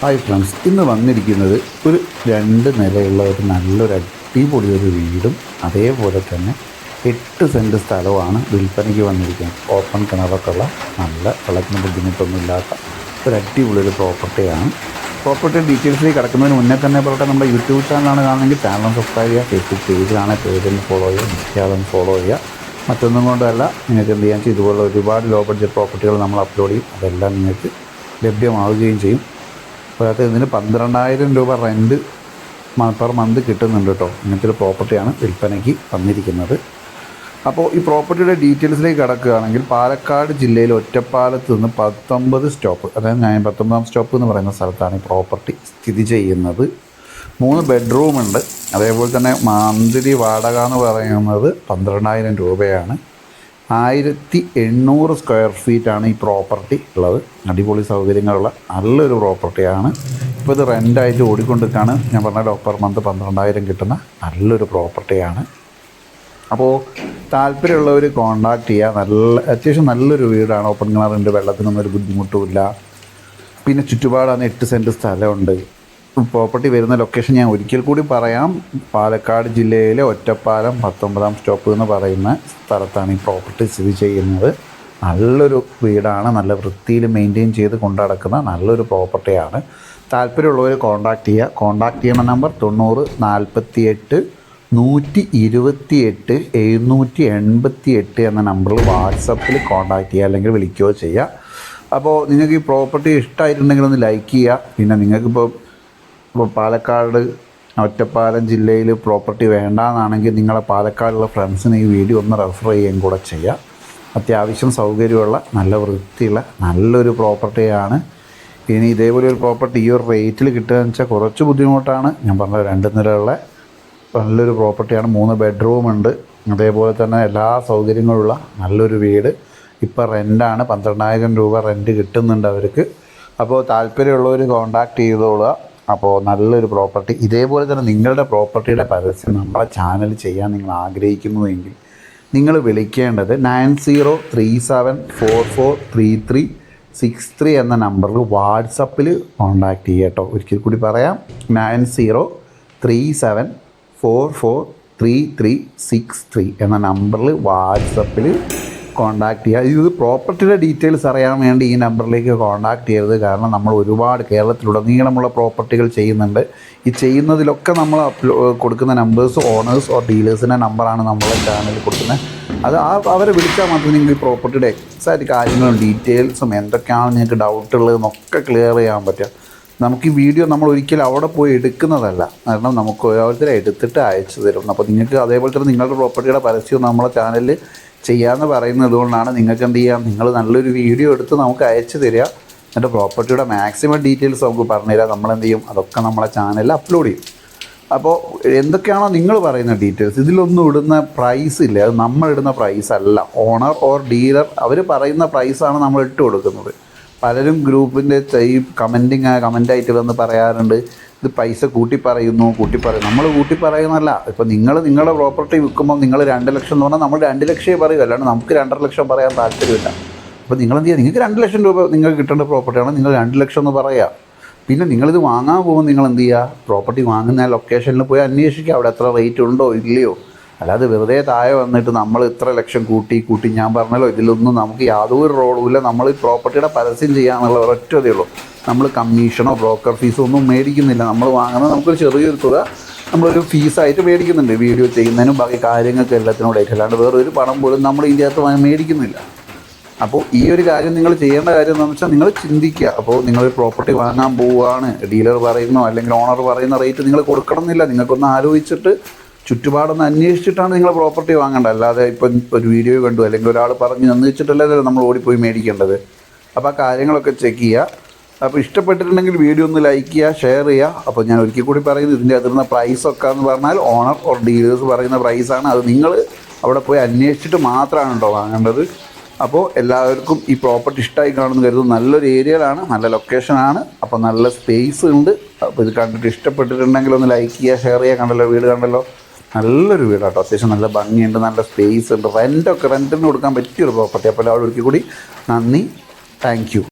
Hi friends ഇന്ന് വന്നിരിക്കുന്നത് ഒരു രണ്ട് നിലയുള്ള ഒരു നല്ലൊരു അടിപൊളി ഒരു വീടും അതേപോലെ തന്നെ എട്ട് സെന്റ് സ്ഥലവുമാണ് വിൽപ്പനയ്ക്ക് വന്നിരിക്കുന്നത്. ഓപ്പൺ കിണറൊക്കെ ഉള്ള നല്ല വെള്ളത്തിന് ബുദ്ധിമുട്ടൊന്നുമില്ലാത്ത ഒരു അടിപൊളി ഒരു പ്രോപ്പർട്ടിയാണ് പ്രോപ്പർട്ടി ഡീറ്റെയിൽസിലേക്ക് കിടക്കുന്നതിന് മുന്നേ തന്നെ പറയട്ടെ നമ്മുടെ യൂട്യൂബ് ചാനലാണ് കാണുന്നെങ്കിൽ ചാനൽ സബ്സ്ക്രൈബ് ചെയ്യുക ഫേസ്ബുക്ക് പേജിലാണ് പേജൊന്ന് ഫോളോ ചെയ്യുക ഇൻസ്റ്റാഗ്രാം ഫോളോ ചെയ്യുക. മറ്റൊന്നും കൊണ്ടല്ല നിങ്ങൾക്ക് എന്ത് ചെയ്യാൻ ചെയ്യും ഇതുപോലുള്ള ഒരുപാട് ലോ ബഡ്ജറ്റ് പ്രോപ്പർട്ടികൾ നമ്മൾ അപ്ലോഡ് ചെയ്യും. അതെല്ലാം നിങ്ങൾക്ക് ലഭ്യമാവുകയും ചെയ്യും. അതായത് ഇതിന് പന്ത്രണ്ടായിരം രൂപ റെന്റ് പെർ മന്ത് കിട്ടുന്നുണ്ട് കേട്ടോ ഇങ്ങനത്തെ ഒരു പ്രോപ്പർട്ടിയാണ് വിൽപ്പനയ്ക്ക് വന്നിരിക്കുന്നത് അപ്പോൾ ഈ പ്രോപ്പർട്ടിയുടെ ഡീറ്റെയിൽസിലേക്ക് കിടക്കുകയാണെങ്കിൽ പാലക്കാട് ജില്ലയിൽ ഒറ്റപ്പാലത്ത് നിന്ന് പത്തൊമ്പത് സ്റ്റോപ്പ് അതായത് ഞാൻ പത്തൊമ്പതാം സ്റ്റോപ്പ് എന്ന് പറയുന്ന സ്ഥലത്താണ് ഈ പ്രോപ്പർട്ടി സ്ഥിതി ചെയ്യുന്നത്. മൂന്ന് ബെഡ്റൂമുണ്ട് അതേപോലെ തന്നെ മന്ത്ലി വാടക എന്ന് പറയുന്നത് പന്ത്രണ്ടായിരം രൂപയാണ്. ആയിരത്തി എണ്ണൂറ് സ്ക്വയർ ഫീറ്റാണ് ഈ പ്രോപ്പർട്ടി ഉള്ളത്. അടിപൊളി സൗകര്യങ്ങളുള്ള നല്ലൊരു പ്രോപ്പർട്ടിയാണ്. ഇപ്പോൾ ഇത് റെന്റായിട്ട് ഓടിക്കൊണ്ടിരിക്കുകയാണ് ഞാൻ പറഞ്ഞ ഡോക്ടർ മന്ത് പന്ത്രണ്ടായിരം കിട്ടുന്ന നല്ലൊരു പ്രോപ്പർട്ടിയാണ്. അപ്പോൾ താല്പര്യമുള്ളവർ കോണ്ടാക്ട് ചെയ്യുക നല്ല അത്യാവശ്യം നല്ലൊരു വീടാണ്. ഓപ്പൺ കിണറുണ്ട് വെള്ളത്തിനൊന്നും ഒരു ബുദ്ധിമുട്ടുമില്ല. പിന്നെ ചുറ്റുപാടാണ് എട്ട് സെന്റ് സ്ഥലമുണ്ട്. പ്രോപ്പർട്ടി വരുന്ന ലൊക്കേഷൻ ഞാൻ ഒരിക്കൽ കൂടി പറയാം. പാലക്കാട് ജില്ലയിലെ ഒറ്റപ്പാലം പത്തൊമ്പതാം സ്റ്റോപ്പ് എന്ന് പറയുന്ന സ്ഥലത്താണ് ഈ പ്രോപ്പർട്ടി സ്ഥിതി ചെയ്യുന്നത്. നല്ലൊരു വീടാണ്. നല്ല വൃത്തിയിൽ മെയിന്റെയിൻ ചെയ്ത് കൊണ്ടു നല്ലൊരു പ്രോപ്പർട്ടിയാണ് താല്പര്യമുള്ളവർ കോൺടാക്ട് ചെയ്യുക കോൺടാക്ട് ചെയ്യുന്ന നമ്പർ തൊണ്ണൂറ് നാൽപ്പത്തി എട്ട് നൂറ്റി ഇരുപത്തി എട്ട് എഴുന്നൂറ്റി എൺപത്തി എട്ട് എന്ന നമ്പറിൽ വാട്സപ്പിൽ കോൺടാക്ട് ചെയ്യുക അല്ലെങ്കിൽ വിളിക്കുകയോ ചെയ്യുക അപ്പോൾ നിങ്ങൾക്ക് ഈ പ്രോപ്പർട്ടി ഇഷ്ടമായിട്ടുണ്ടെങ്കിൽ ഒന്ന് ലൈക്ക് ചെയ്യുക പിന്നെ നിങ്ങൾക്കിപ്പോൾ ഇപ്പോൾ പാലക്കാട് ഒറ്റപ്പാലം ജില്ലയിൽ പ്രോപ്പർട്ടി വേണ്ടാന്നാണെങ്കിൽ നിങ്ങളെ പാലക്കാടുള്ള ഫ്രണ്ട്സിന് ഈ വീഡിയോ ഒന്ന് റെഫർ ചെയ്യുകയും കൂടെ ചെയ്യാം. അത്യാവശ്യം സൗകര്യമുള്ള നല്ല വൃത്തിയുള്ള നല്ലൊരു പ്രോപ്പർട്ടിയാണ് ഇനി ഇതേപോലെ ഒരു പ്രോപ്പർട്ടി ഈ ഒരു റേറ്റിൽ കിട്ടുക എന്ന് വെച്ചാൽ കുറച്ച് ബുദ്ധിമുട്ടാണ്. ഞാൻ പറഞ്ഞ രണ്ട് നിലയുള്ള നല്ലൊരു പ്രോപ്പർട്ടിയാണ് മൂന്ന് ബെഡ്റൂം ഉണ്ട്. അതേപോലെ തന്നെ എല്ലാ സൗകര്യങ്ങളുള്ള നല്ലൊരു വീട്. ഇപ്പോൾ റെന്റാണ് പന്ത്രണ്ടായിരം രൂപ റെന്റ് കിട്ടുന്നുണ്ട് അവർക്ക്. അപ്പോൾ താല്പര്യമുള്ളവർ കോണ്ടാക്ട് ചെയ്തോളുക. അപ്പോൾ നല്ലൊരു പ്രോപ്പർട്ടി ഇതേപോലെ തന്നെ നിങ്ങളുടെ പ്രോപ്പർട്ടിയുടെ പരസ്യം നമ്മളെ ചാനൽ ചെയ്യാൻ നിങ്ങൾ ആഗ്രഹിക്കുന്നുവെങ്കിൽ നിങ്ങൾ വിളിക്കേണ്ടത് nine zero three seven four four three three six three എന്ന നമ്പറിൽ വാട്സപ്പിൽ കോൺടാക്റ്റ് ചെയ്യുക കേട്ടോ. ഒരിക്കൽ കൂടി പറയാം. Nine zero three seven four four three three six three എന്ന നമ്പറിൽ വാട്സപ്പിൽ കോൺടാക്ട് ചെയ്യുക ഇത് പ്രോപ്പർട്ടിയുടെ ഡീറ്റെയിൽസ് അറിയാൻ വേണ്ടി ഈ നമ്പറിലേക്ക് കോൺടാക്ട് ചെയ്യരുത്. കാരണം നമ്മൾ ഒരുപാട് കേരളത്തിലുടനീളമുള്ള പ്രോപ്പർട്ടികൾ ചെയ്യുന്നുണ്ട്. ഈ ചെയ്യുന്നതിലൊക്കെ നമ്മൾ കൊടുക്കുന്ന നമ്പേഴ്സ് ഓണേഴ്സ് ഓർ ഡീലേഴ്സിന്റെ നമ്പറാണ് നമ്മളെ ചാനലിൽ കൊടുക്കുന്നത് അത് ആ അവരെ വിളിച്ചാൽ മാത്രമേ നിങ്ങൾക്ക് ഈ പ്രോപ്പർട്ടിയുടെ എക്സാക്റ്റ് കാര്യങ്ങളും ഡീറ്റെയിൽസും എന്തൊക്കെയാണ് നിങ്ങൾക്ക് ഡൗട്ട് ഉള്ളതെന്നൊക്കെ ക്ലിയർ ചെയ്യാൻ പറ്റുക. നമുക്ക് ഈ വീഡിയോ നമ്മൾ ഒരിക്കലും അവിടെ പോയി എടുക്കുന്നതല്ല. കാരണം നമുക്ക് ഓരോരുത്തരെ എടുത്തിട്ട് അയച്ചു തരും അപ്പോൾ നിങ്ങൾക്ക് അതേപോലെ തന്നെ നിങ്ങളുടെ പ്രോപ്പർട്ടിയുടെ പരസ്യവും നമ്മളെ ചാനലിൽ ചെയ്യാമെന്ന് പറയുന്നത് കൊണ്ടാണ് നിങ്ങൾക്ക് എന്ത് ചെയ്യാം? നിങ്ങൾ നല്ലൊരു വീഡിയോ എടുത്ത് നമുക്ക് അയച്ചു തരിക. എന്നിട്ട് പ്രോപ്പർട്ടിയുടെ മാക്സിമം ഡീറ്റെയിൽസ് നമുക്ക് പറഞ്ഞുതരാം നമ്മൾ എന്ത് ചെയ്യും? അതൊക്കെ നമ്മളെ ചാനലിൽ അപ്ലോഡ് ചെയ്യും. അപ്പോൾ എന്തൊക്കെയാണോ നിങ്ങൾ പറയുന്ന ഡീറ്റെയിൽസ് ഇതിലൊന്നും ഇടുന്ന പ്രൈസ് ഇല്ല. അത് നമ്മൾ ഇടുന്ന പ്രൈസ് അല്ല. ഓണർ ഓർ ഡീലർ അവർ പറയുന്ന പ്രൈസാണ് നമ്മൾ ഇട്ട് കൊടുക്കുന്നത് പലരും ഗ്രൂപ്പിന്റെ ഈ കമന്റിങ് കമന്റായിട്ട് വന്ന് പറയാറുണ്ട്. ഇത് പൈസ കൂട്ടി പറയുന്നു കൂട്ടി പറയും നമ്മൾ കൂട്ടി പറയുന്നല്ല ഇപ്പോൾ നിങ്ങൾ നിങ്ങളുടെ പ്രോപ്പർട്ടി വിൽക്കുമ്പോൾ നിങ്ങൾ രണ്ട് ലക്ഷം എന്ന് പറഞ്ഞാൽ നമ്മൾ രണ്ട് ലക്ഷമേ പറയൂ. അല്ലാണ്ട് നമുക്ക് രണ്ടര ലക്ഷം പറയാൻ താല്പര്യമില്ല. അപ്പോൾ നിങ്ങൾ എന്ത് ചെയ്യുക നിങ്ങൾക്ക് രണ്ട് ലക്ഷം രൂപ നിങ്ങൾക്ക് കിട്ടേണ്ട പ്രോപ്പർട്ടിയാണ് നിങ്ങൾ രണ്ട് ലക്ഷം എന്ന് പറയുക പിന്നെ നിങ്ങളിത് വാങ്ങാൻ പോകുമ്പോൾ നിങ്ങൾ എന്ത് ചെയ്യുക പ്രോപ്പർട്ടി വാങ്ങുന്ന ലൊക്കേഷനിൽ പോയി അന്വേഷിക്കുക. അവിടെ എത്ര റേറ്റ് ഉണ്ടോ ഇല്ലയോ? അല്ലാതെ വെറുതെ താഴെ വന്നിട്ട് നമ്മൾ ഇത്ര ലക്ഷം കൂട്ടി കൂട്ടി ഞാൻ പറഞ്ഞല്ലോ ഇതിലൊന്നും നമുക്ക് യാതൊരു റോളുമില്ല നമ്മൾ പ്രോപ്പർട്ടിയുടെ പരസ്യം ചെയ്യാന്നുള്ള ഒരൊറ്റതേ ഉള്ളൂ. നമ്മൾ കമ്മീഷനോ ബ്രോക്കർ ഫീസോ ഒന്നും മേടിക്കുന്നില്ല. നമ്മൾ വാങ്ങുന്നത് നമുക്കൊരു ചെറിയൊരു തുക നമ്മളൊരു ഫീസായിട്ട് മേടിക്കുന്നുണ്ട്. വീഡിയോ ചെയ്യുന്നതിനും ബാക്കി കാര്യങ്ങൾക്ക് എല്ലാത്തിനോടായിട്ട്. അല്ലാണ്ട് വേറെ ഒരു പണം പോലും നമ്മൾ ഇതിന്റെ അകത്ത് മേടിക്കുന്നില്ല. അപ്പോൾ ഈ ഒരു കാര്യം നിങ്ങൾ ചെയ്യേണ്ട കാര്യം എന്താണെന്ന് വെച്ചാൽ നിങ്ങൾ ചിന്തിക്കുക. അപ്പോൾ നിങ്ങൾ പ്രോപ്പർട്ടി വാങ്ങാൻ പോവുകയാണ്. ഡീലർ പറയുന്നോ അല്ലെങ്കിൽ ഓണർ പറയുന്ന റേറ്റ് നിങ്ങൾ കൊടുക്കണം എന്നില്ല നിങ്ങൾക്കൊന്ന് ആലോചിച്ചിട്ട് ചുറ്റുപാടൊന്ന് അന്വേഷിച്ചിട്ടാണ് നിങ്ങൾ പ്രോപ്പർട്ടി വാങ്ങേണ്ടത്. അല്ലാതെ ഇപ്പം ഒരു വീഡിയോ കണ്ടു അല്ലെങ്കിൽ ഒരാൾ പറഞ്ഞ് വെച്ചിട്ടല്ലല്ലോ നമ്മൾ ഓടിപ്പോയി മേടിക്കേണ്ടത്. അപ്പോൾ ആ കാര്യങ്ങളൊക്കെ ചെക്ക് ചെയ്യുക അപ്പോൾ ഇഷ്ടപ്പെട്ടിട്ടുണ്ടെങ്കിൽ വീഡിയോ ഒന്ന് ലൈക്ക് ചെയ്യുക ഷെയർ ചെയ്യുക അപ്പോൾ ഞാൻ ഒരിക്കൽ കൂടി പറയുന്നത് ഇതിന്റെ അതിരുന്ന പ്രൈസൊക്കെ എന്ന് പറഞ്ഞാൽ ഓണർ ഓർ ഡീലേഴ്സ് പറയുന്ന പ്രൈസാണ് അത് നിങ്ങൾ അവിടെ പോയി അന്വേഷിച്ചിട്ട് മാത്രമാണ് കേട്ടോ വാങ്ങേണ്ടത്. അപ്പോൾ എല്ലാവർക്കും ഈ പ്രോപ്പർട്ടി ഇഷ്ടമായി കാണുമെന്ന് കരുതുന്നു. നല്ലൊരു ഏരിയയിലാണ് നല്ല ലൊക്കേഷനാണ് അപ്പോൾ നല്ല സ്പേസ് ഉണ്ട്. അപ്പോൾ ഇത് കണ്ടിട്ട് ഇഷ്ടപ്പെട്ടിട്ടുണ്ടെങ്കിൽ ഒന്ന് ലൈക്ക് ചെയ്യുക ഷെയർ ചെയ്യുക കണ്ടല്ലോ വീട് കണ്ടല്ലോ. നല്ലൊരു വീടാട്ടോ. അത്യാവശ്യം നല്ല ഭംഗിയുണ്ട് നല്ല സ്പേസ് ഉണ്ട്. റെന്റൊക്കെ റെന്റിന് കൊടുക്കാൻ പറ്റിയൊരു പ്രോപ്പർട്ടി അപ്പോൾ എല്ലാവരും ഒരിക്കൽ കൂടി നന്ദി. Thank you